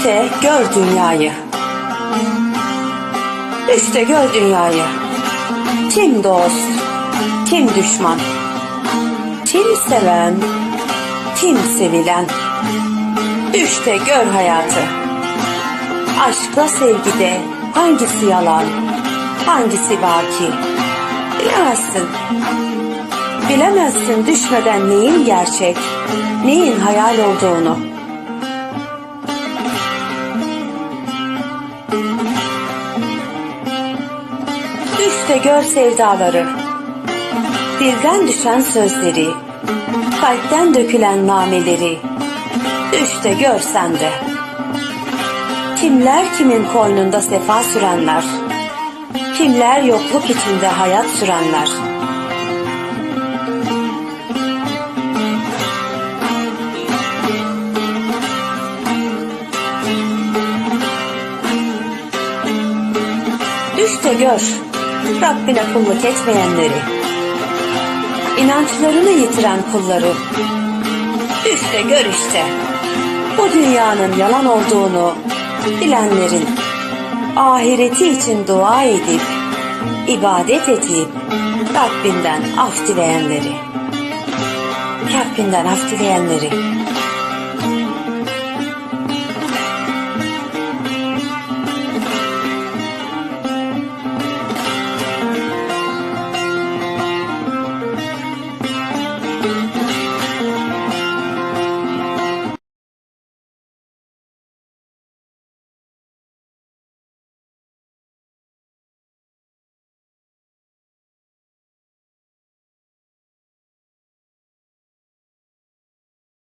İşte gör dünyayı. İşte gör dünyayı. Kim dost, kim düşman, kim seven, kim sevilen. İşte gör hayatı. Aşkla sevgide hangisi yalan, hangisi baki? Bilemezsin. Bilemezsin düşmeden neyin gerçek, neyin hayal olduğunu. İşte gör sevdaları, dilden düşen sözleri, kalpten dökülen nameleri. İşte gör sen de. Kimler kimin koynunda sefa sürenler, kimler yokluk içinde hayat sürenler. De gör Rabbine kulluk etmeyenleri, inançlarını yitiren kulları. Düş de gör işte bu dünyanın yalan olduğunu bilenlerin ahireti için dua edip ibadet edip Rabbinden af dileyenleri. Rabbinden af dileyenleri.